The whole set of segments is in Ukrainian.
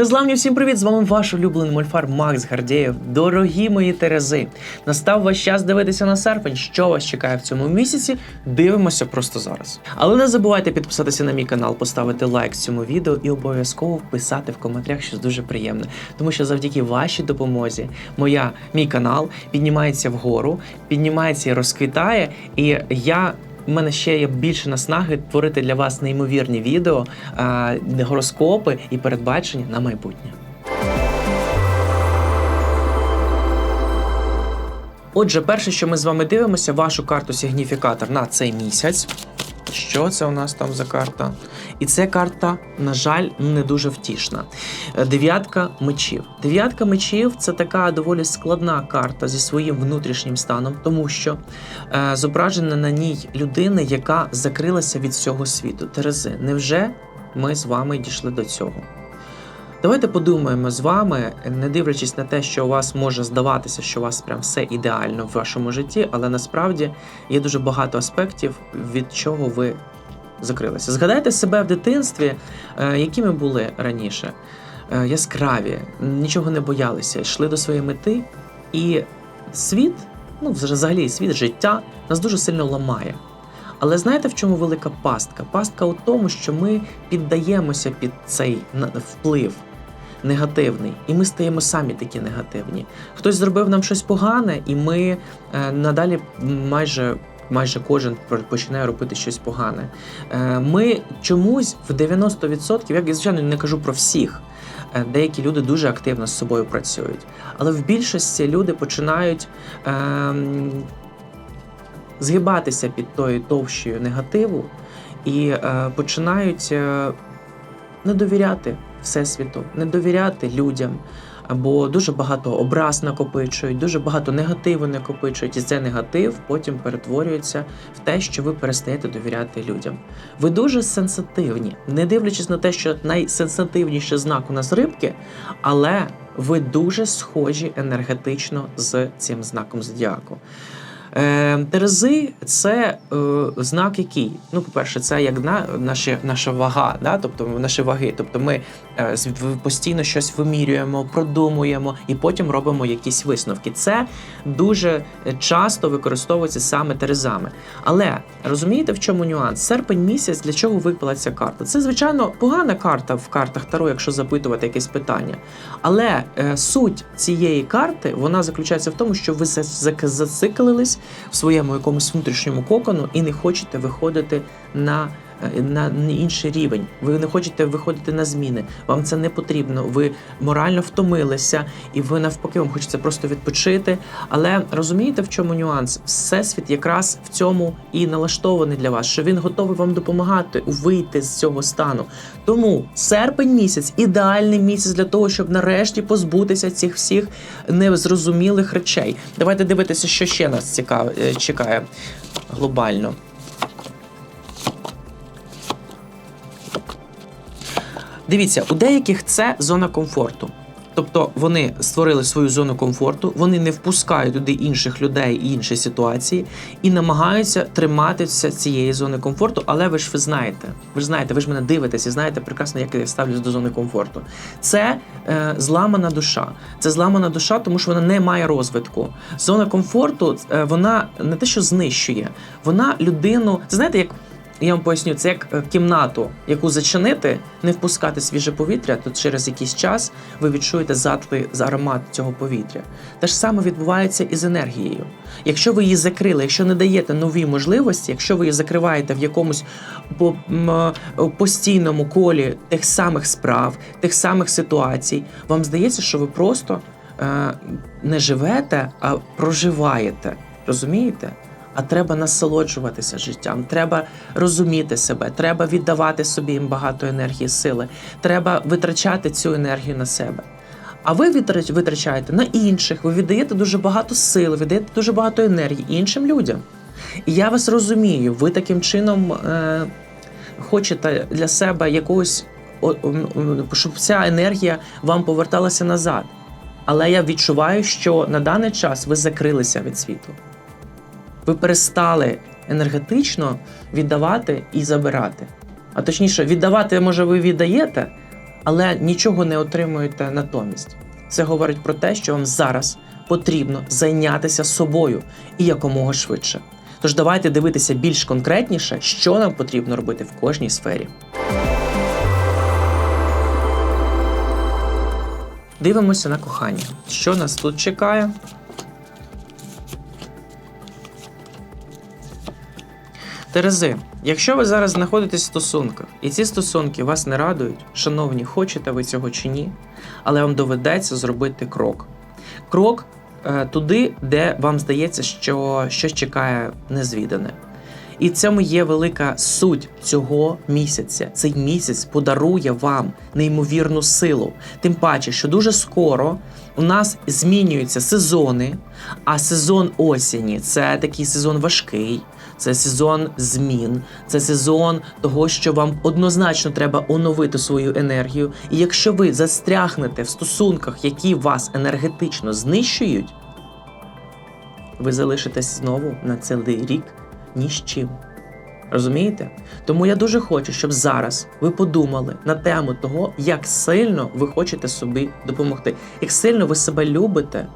Незламні всім привіт! З вами ваш улюблений мольфар Макс Гардєєв. Дорогі мої Терези! Настав ваш час дивитися на серпень. Що вас чекає в цьому місяці? Дивимося просто зараз. Але не забувайте підписатися на мій канал, поставити лайк цьому відео і обов'язково вписати в коментарях щось дуже приємне. Тому що завдяки вашій допомозі моя мій канал піднімається вгору, піднімається і розквітає. І я у мене ще є більше наснаги творити для вас неймовірні відео, гороскопи і передбачення на майбутнє. Отже, перше, що ми з вами дивимося, вашу карту сигніфікатор на цей місяць. Що це у нас там за карта? І це карта, на жаль, не дуже втішна. Е, Дев'ятка мечів. Дев'ятка мечів це така доволі складна карта зі своїм внутрішнім станом, тому що е, зображена на ній людина, яка закрилася від всього світу. Терези, невже ми з вами дійшли до цього? Давайте подумаємо з вами, не дивлячись на те, що у вас може здаватися, що у вас прям все ідеально в вашому житті, але насправді є дуже багато аспектів, від чого ви закрилися. Згадайте себе в дитинстві, е, якими були раніше. Е, Яскраві, нічого не боялися, йшли до своєї мети, і світ, ну взагалі світ, життя нас дуже сильно ламає. Але знаєте, в чому велика пастка? Пастка у тому, що ми піддаємося під цей вплив негативний, і ми стаємо самі такі негативні. Хтось зробив нам щось погане, і ми е, надалі майже. Майже кожен починає робити щось погане. Е, Ми чомусь в 90%, як я звичайно не кажу про всіх, е, деякі люди дуже активно з собою працюють. Але в більшості люди починають ем, згибатися під тою товщою негативу і е, починають е, не довіряти Всесвіту, не довіряти людям. Або дуже багато образ накопичують, дуже багато негативу накопичують, і цей негатив потім перетворюється в те, що ви перестаєте довіряти людям. Ви дуже сенситивні, не дивлячись на те, що найсенситивніший знак у нас рибки, але ви дуже схожі енергетично з цим знаком зодіаку. Е, Терези це е, знак який? Ну, по-перше, це як на, наша, наша вага, да? тобто наші ваги. Тобто ми постійно щось вимірюємо, продумуємо і потім робимо якісь висновки. Це дуже часто використовується саме терезами. Але розумієте, в чому нюанс? Серпень місяць для чого випала ця карта? Це звичайно погана карта в картах Таро, якщо запитувати якесь питання. Але е, суть цієї карти вона заключається в тому, що ви зациклились в своєму якомусь внутрішньому кокону і не хочете виходити на. Е, На інший рівень, ви не хочете виходити на зміни. Вам це не потрібно. Ви морально втомилися, і ви навпаки, вам хочеться просто відпочити. Але розумієте, в чому нюанс? Всесвіт якраз в цьому і налаштований для вас, що він готовий вам допомагати вийти з цього стану. Тому серпень місяць ідеальний місяць для того, щоб нарешті позбутися цих всіх незрозумілих речей. Давайте дивитися, що ще нас цікаве чекає глобально. Дивіться, у деяких це зона комфорту. Тобто вони створили свою зону комфорту, вони не впускають туди інших людей і інші ситуації і намагаються триматися цієї зони комфорту. Але ви ж ви знаєте, ви ж знаєте, ви ж мене дивитесь і знаєте прекрасно, як я ставлюсь до зони комфорту. Це е, зламана душа. Це зламана душа, тому що вона не має розвитку. Зона комфорту е, вона не те, що знищує, вона людину. Це знаєте, як я вам поясню, це як е, кімнату, яку зачинити, не впускати свіже повітря, то через якийсь час ви відчуєте затлий аромат цього повітря. Те ж саме відбувається і з енергією. Якщо ви її закрили, якщо не даєте нові можливості, якщо ви її закриваєте в якомусь е, постійному колі тих самих справ, тих самих ситуацій, вам здається, що ви просто е, не живете, а проживаєте. Розумієте? А треба насолоджуватися життям, треба розуміти себе, треба віддавати собі їм багато енергії, сили, треба витрачати цю енергію на себе. А ви витрачаєте на інших, ви віддаєте дуже багато сил, віддаєте дуже багато енергії іншим людям. І я вас розумію, ви таким чином е, хочете для себе якогось, щоб ця енергія вам поверталася назад. Але я відчуваю, що на даний час ви закрилися від світу. Ви перестали енергетично віддавати і забирати. А точніше, віддавати, може, ви віддаєте, але нічого не отримуєте натомість. Це говорить про те, що вам зараз потрібно зайнятися собою і якомога швидше. Тож давайте дивитися більш конкретніше, що нам потрібно робити в кожній сфері. Дивимося на кохання. Що нас тут чекає? Терези, якщо ви зараз знаходитесь в стосунках, і ці стосунки вас не радують, шановні, хочете ви цього чи ні, але вам доведеться зробити крок. Крок е, туди, де вам здається, що щось чекає незвідане. І цьому є велика суть цього місяця. Цей місяць подарує вам неймовірну силу. Тим паче, що дуже скоро у нас змінюються сезони, а сезон осені це такий сезон важкий. Це сезон змін, це сезон того, що вам однозначно треба оновити свою енергію. І якщо ви застрягнете в стосунках, які вас енергетично знищують, ви залишитесь знову на цілий рік ні з чим. Розумієте? Тому я дуже хочу, щоб зараз ви подумали на тему того, як сильно ви хочете собі допомогти, як сильно ви себе любите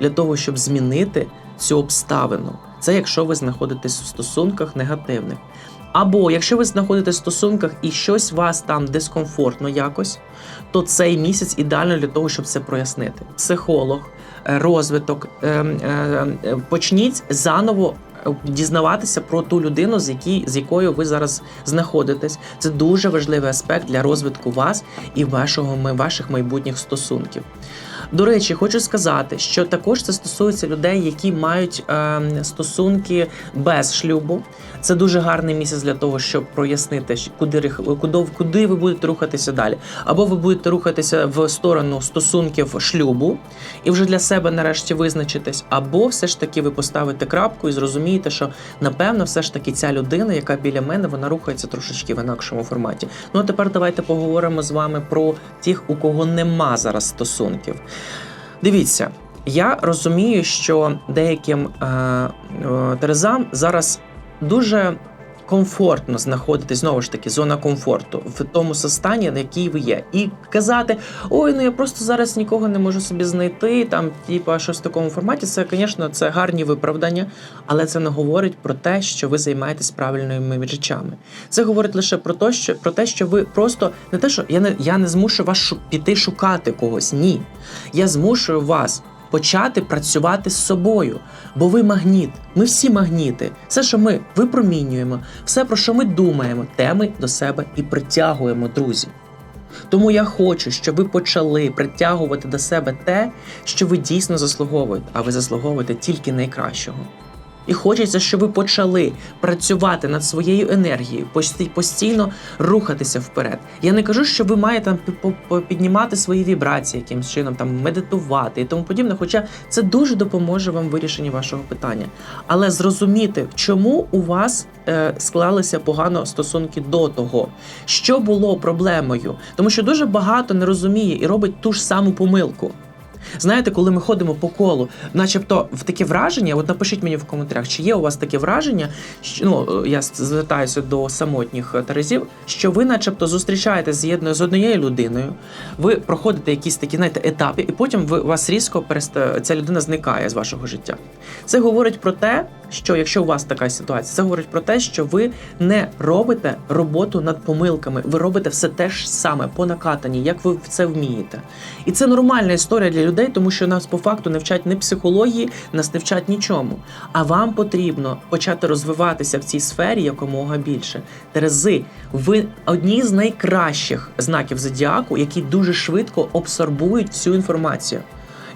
для того, щоб змінити цю обставину. Це якщо ви знаходитесь в стосунках негативних. Або якщо ви знаходитесь в стосунках і щось вас там дискомфортно якось, то цей місяць ідеально для того, щоб це прояснити. Психолог, е, розвиток, е, е, е, почніть заново е, дізнаватися про ту людину, з якій, з якою ви зараз знаходитесь. Це дуже важливий аспект для розвитку вас і вашого ваших майбутніх стосунків. До речі, хочу сказати, що також це стосується людей, які мають е, стосунки без шлюбу. Це дуже гарний місяць для того, щоб прояснити, куди, куди, куди ви будете рухатися далі. Або ви будете рухатися в сторону стосунків шлюбу і вже для себе нарешті визначитись, або все ж таки ви поставите крапку і зрозумієте, що напевно, все ж таки ця людина, яка біля мене, вона рухається трошечки в інакшому форматі. Ну а тепер давайте поговоримо з вами про тих, у кого нема зараз стосунків. Дивіться, я розумію, що деяким е, е, терезам зараз дуже комфортно знаходитись знову ж таки зона комфорту в тому состані, на якій ви є, і казати: ой, ну я просто зараз нікого не можу собі знайти. Там, типа, щось в такому форматі. Це, звісно, це гарні виправдання, але це не говорить про те, що ви займаєтесь правильними речами. Це говорить лише про те, що про те, що ви просто не те, що я не я не змушую вас шу- піти шукати когось. Ні, я змушую вас. Почати працювати з собою, бо ви магніт. Ми всі магніти. Все, що ми випромінюємо, все, про що ми думаємо, те ми до себе і притягуємо, друзі. Тому я хочу, щоб ви почали притягувати до себе те, що ви дійсно заслуговуєте, а ви заслуговуєте тільки найкращого. І хочеться, щоб ви почали працювати над своєю енергією, пості- постійно рухатися вперед. Я не кажу, що ви маєте там піднімати свої вібрації якимсь чином, там медитувати і тому подібне. Хоча це дуже допоможе вам в вирішенні вашого питання. Але зрозуміти, чому у вас е, склалися погано стосунки до того, що було проблемою, тому що дуже багато не розуміє і робить ту ж саму помилку. Знаєте, коли ми ходимо по колу, начебто в таке враження, от напишіть мені в коментарях, чи є у вас таке враження, що ну я звертаюся до самотніх е, терезів, що ви, начебто, зустрічаєтесь з єдною з однією людиною, ви проходите якісь такі знаєте, етапи, і потім ви вас різко переста... ця людина зникає з вашого життя. Це говорить про те, що якщо у вас така ситуація, це говорить про те, що ви не робите роботу над помилками, ви робите все те ж саме по накатанні, як ви це вмієте. І це нормальна історія для людей, тому що нас по факту не вчать ні психології, нас не вчать нічому. А вам потрібно почати розвиватися в цій сфері якомога більше. Терези, ви одні з найкращих знаків зодіаку, які дуже швидко абсорбують всю інформацію.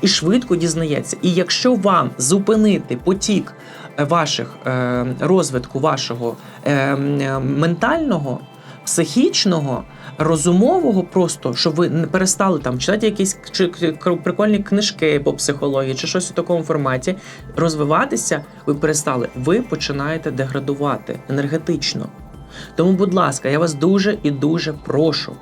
І швидко дізнається. І якщо вам зупинити потік е, ваших е, розвитку вашого е, ментального, психічного, розумового, просто щоб ви не перестали там читати якісь чи, прикольні книжки по психології, чи щось у такому форматі, розвиватися, ви перестали. Ви починаєте деградувати енергетично. Тому, будь ласка, я вас дуже і дуже прошу,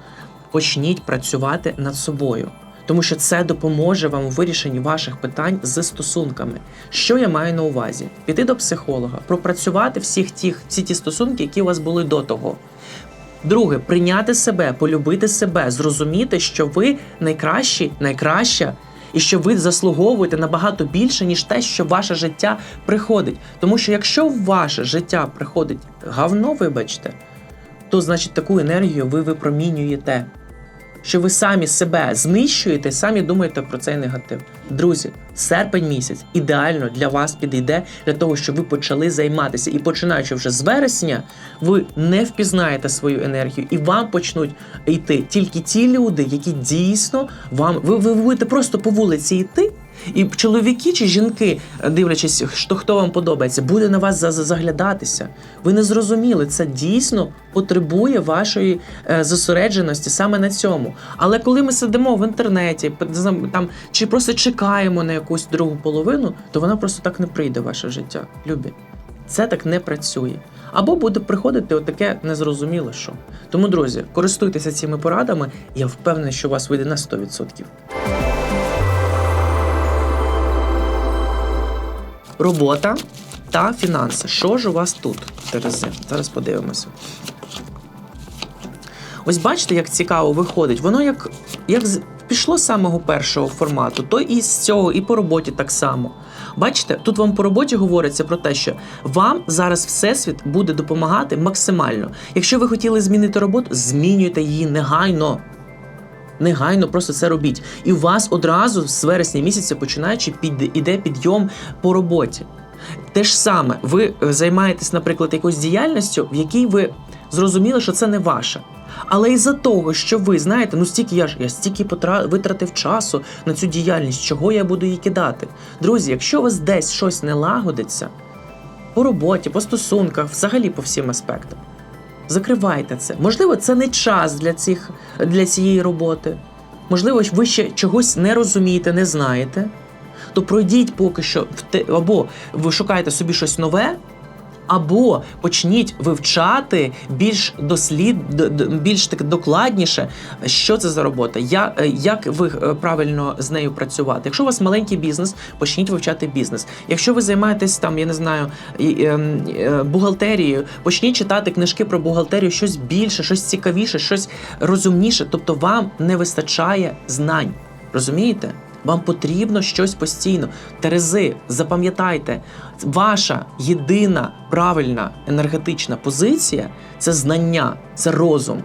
почніть працювати над собою. Тому що це допоможе вам у вирішенні ваших питань з стосунками. Що я маю на увазі? Піти до психолога, пропрацювати всіх тих, всі ті стосунки, які у вас були до того. Друге, прийняти себе, полюбити себе, зрозуміти, що ви найкращі, найкраща, і що ви заслуговуєте набагато більше, ніж те, що ваше життя приходить. Тому що якщо в ваше життя приходить говно, вибачте, то значить таку енергію ви випромінюєте. Що ви самі себе знищуєте, самі думаєте про цей негатив. Друзі, серпень місяць ідеально для вас підійде для того, щоб ви почали займатися. І починаючи вже з вересня, ви не впізнаєте свою енергію, і вам почнуть йти тільки ті люди, які дійсно вам ви, ви будете просто по вулиці йти. І чоловіки чи жінки, дивлячись, що хто вам подобається, буде на вас за- за- заглядатися. Ви не зрозуміли, це дійсно потребує вашої е, зосередженості саме на цьому. Але коли ми сидимо в інтернеті, там чи просто чекаємо на якусь другу половину, то вона просто так не прийде в ваше життя. Любі. Це так не працює. Або буде приходити отаке незрозуміле що. Тому, друзі, користуйтеся цими порадами, я впевнений, що у вас вийде на 100%. Робота та фінанси. Що ж у вас тут, Терези? Зараз подивимося. Ось бачите, як цікаво виходить. Воно як, як пішло з самого першого формату, то і з цього, і по роботі так само. Бачите, тут вам по роботі говориться про те, що вам зараз Всесвіт буде допомагати максимально. Якщо ви хотіли змінити роботу, змінюйте її негайно. Негайно просто це робіть. І у вас одразу з вересня місяця починаючи під, іде підйом по роботі. Те ж саме, ви займаєтесь, наприклад, якоюсь діяльністю, в якій ви зрозуміли, що це не ваше. Але із-за того, що ви знаєте, ну стільки я ж я стільки потра... витратив часу на цю діяльність, чого я буду її кидати. Друзі, якщо у вас десь щось не лагодиться по роботі, по стосунках, взагалі по всім аспектам, закривайте це. Можливо, це не час для, цих, для цієї роботи. Можливо, ви ще чогось не розумієте, не знаєте. То пройдіть поки що в те, або ви шукаєте собі щось нове, або почніть вивчати більш дослід, більш так докладніше, що це за робота, як, як ви е, правильно з нею працювати. Якщо у вас маленький бізнес, почніть вивчати бізнес. Якщо ви займаєтесь там, я не знаю, ем, е, бухгалтерією, почніть читати книжки про бухгалтерію, щось більше, щось цікавіше, щось розумніше. Тобто вам не вистачає знань. Розумієте? Вам потрібно щось постійно. Терези, запам'ятайте, ваша єдина правильна енергетична позиція це знання, це розум.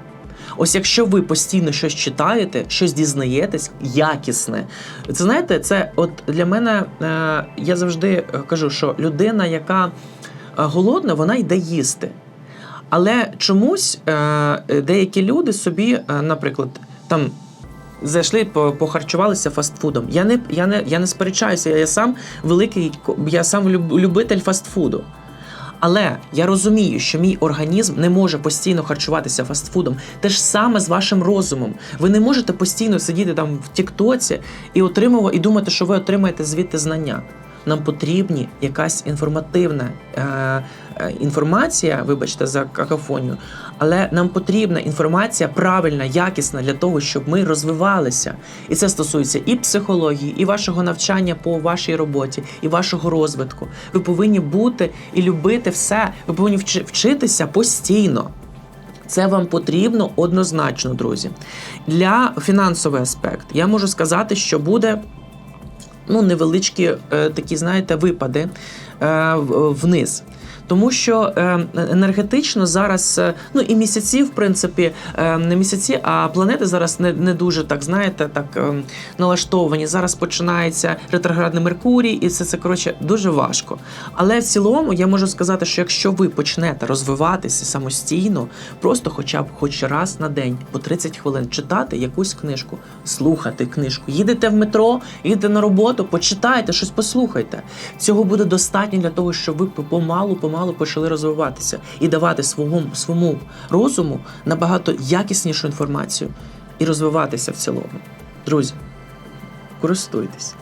Ось якщо ви постійно щось читаєте, щось дізнаєтесь, якісне. Це знаєте, це от для мене е, я завжди е, кажу, що людина, яка е, голодна, вона йде їсти. Але чомусь е, е, деякі люди собі, е, наприклад, там зайшли, по- похарчувалися фастфудом. Я не, я не, я не сперечаюся, я сам великий, я сам люб- любитель фастфуду. Але я розумію, що мій організм не може постійно харчуватися фастфудом. Те ж саме з вашим розумом. Ви не можете постійно сидіти там в Тіктоці і отримувати, і думати, що ви отримаєте звідти знання. Нам потрібні якась інформативна е, е, інформація, вибачте за какафонію, але нам потрібна інформація правильна, якісна для того, щоб ми розвивалися. І це стосується і психології, і вашого навчання по вашій роботі, і вашого розвитку. Ви повинні бути і любити все. Ви повинні вчи- вчитися постійно. Це вам потрібно однозначно, друзі. Для фінансовий аспект я можу сказати, що буде ну, невеличкі е, такі, знаєте, випади е, вниз. Тому що е, енергетично зараз, е, ну і місяці, в принципі, е, не місяці, а планети зараз не, не дуже так, знаєте, так е, налаштовані. Зараз починається ретроградний Меркурій, і це, це коротше дуже важко. Але в цілому я можу сказати, що якщо ви почнете розвиватися самостійно, просто хоча б хоч раз на день по 30 хвилин читати якусь книжку, слухати книжку, їдете в метро, їдете на роботу, почитайте, щось послухайте. Цього буде достатньо для того, щоб ви помалу, помалу почали розвиватися і давати своєму, своєму розуму набагато якіснішу інформацію і розвиватися в цілому. Друзі, користуйтесь.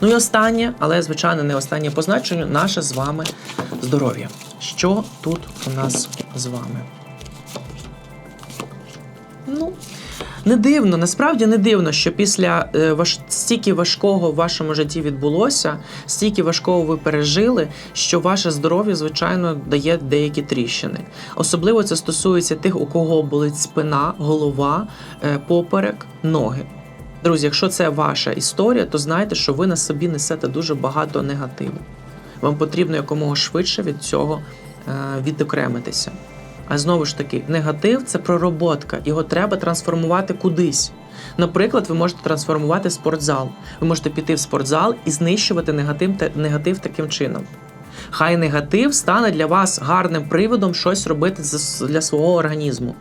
Ну і останнє, але звичайно не останнє по значенню, наше з вами здоров'я. Що тут у нас з вами? Не дивно, насправді не дивно, що після е, ваш стільки важкого в вашому житті відбулося, стільки важкого ви пережили, що ваше здоров'я, звичайно, дає деякі тріщини. Особливо це стосується тих, у кого болить спина, голова, е, поперек, ноги. Друзі, якщо це ваша історія, то знайте, що ви на собі несете дуже багато негативу. Вам потрібно якомога швидше від цього е, відокремитися. А знову ж таки, негатив це пророботка, його треба трансформувати кудись. Наприклад, ви можете трансформувати спортзал. Ви можете піти в спортзал і знищувати негатив, негатив таким чином. Хай негатив стане для вас гарним приводом щось робити для свого організму.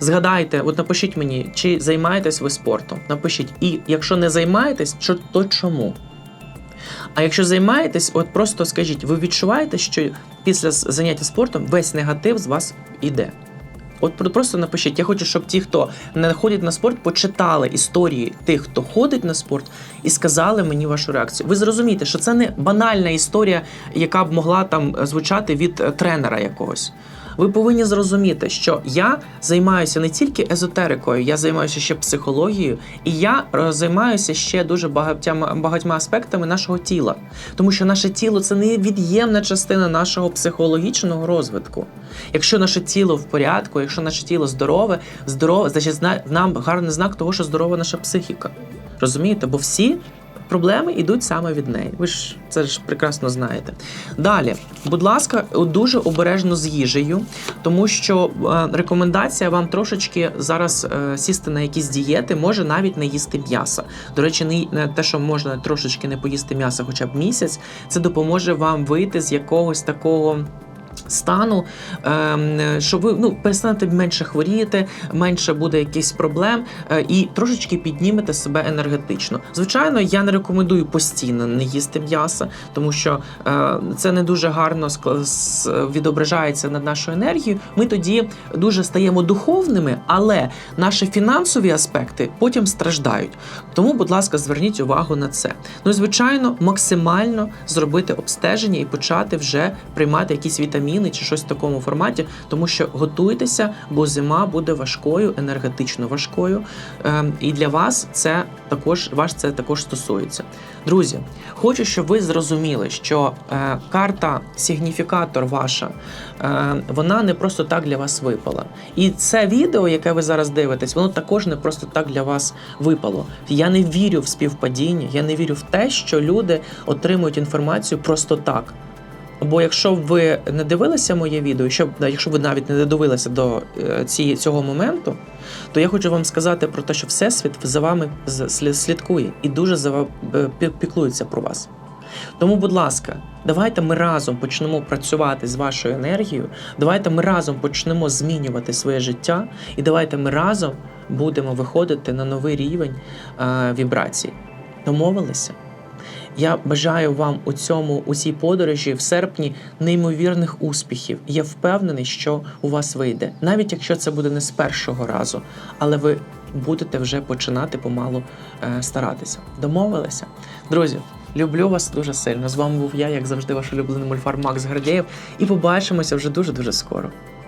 Згадайте, от напишіть мені, чи займаєтесь ви спортом. Напишіть. І якщо не займаєтесь, то чому? А якщо займаєтесь, от просто скажіть, ви відчуваєте, що після заняття спортом весь негатив з вас іде? От просто напишіть. Я хочу, щоб ті, хто не ходять на спорт, почитали історії тих, хто ходить на спорт, і сказали мені вашу реакцію. Ви зрозумієте, що це не банальна історія, яка б могла там звучати від е, тренера якогось. Ви повинні зрозуміти, що я займаюся не тільки езотерикою, я займаюся ще психологією, і я е, займаюся ще дуже багатьма, багатьма аспектами нашого тіла. Тому що наше тіло це невід'ємна частина нашого психологічного розвитку. Якщо наше тіло в порядку, якщо наше тіло здорове, здорове, значить нам гарний знак того, що здорова наша психіка. Розумієте? Бо всі проблеми йдуть саме від неї. Ви ж це ж прекрасно знаєте. Далі, будь ласка, дуже обережно з їжею, тому що е, рекомендація вам трошечки зараз е, сісти на якісь дієти, може навіть не їсти м'яса. До речі, не, те, що можна трошечки не поїсти м'яса хоча б місяць, це допоможе вам вийти з якогось такого. Стану, ем, що ви ну, перестанете менше хворіти, менше буде якихось проблем е, і трошечки піднімете себе енергетично. Звичайно, я не рекомендую постійно не їсти м'яса, тому що е, це не дуже гарно відображається над нашою енергією. Ми тоді дуже стаємо духовними, але наші фінансові аспекти потім страждають. Тому, будь ласка, зверніть увагу на це. Ну звичайно, максимально зробити обстеження і почати вже приймати якісь вітаміни чи щось в такому форматі, тому що готуйтеся, бо зима буде важкою, енергетично важкою. Ем, і для вас це також вас це також стосується. Друзі, хочу, щоб ви зрозуміли, що е, карта сигніфікатор ваша, е, вона не просто так для вас випала. І це відео, яке ви зараз дивитесь, воно також не просто так для вас випало. Я не вірю в співпадіння, я не вірю в те, що люди отримують інформацію просто так. Бо якщо ви не дивилися моє відео, якщо, якщо ви навіть не додивилися до е, ці, цього моменту, то я хочу вам сказати про те, що Всесвіт за вами слідкує і дуже за ва- е, піклується про вас. Тому, будь ласка, давайте ми разом почнемо працювати з вашою енергією, давайте ми разом почнемо змінювати своє життя, і давайте ми разом будемо виходити на новий рівень е, вібрацій. Домовилися? Я бажаю вам у цьому у цій подорожі в серпні неймовірних успіхів. Я впевнений, що у вас вийде, навіть якщо це буде не з першого разу, але ви будете вже починати помалу е, старатися. Домовилися, друзі. Люблю вас дуже сильно. З вами був я, як завжди, ваш улюблений мульфар Макс Гордєєв. І побачимося вже дуже дуже скоро.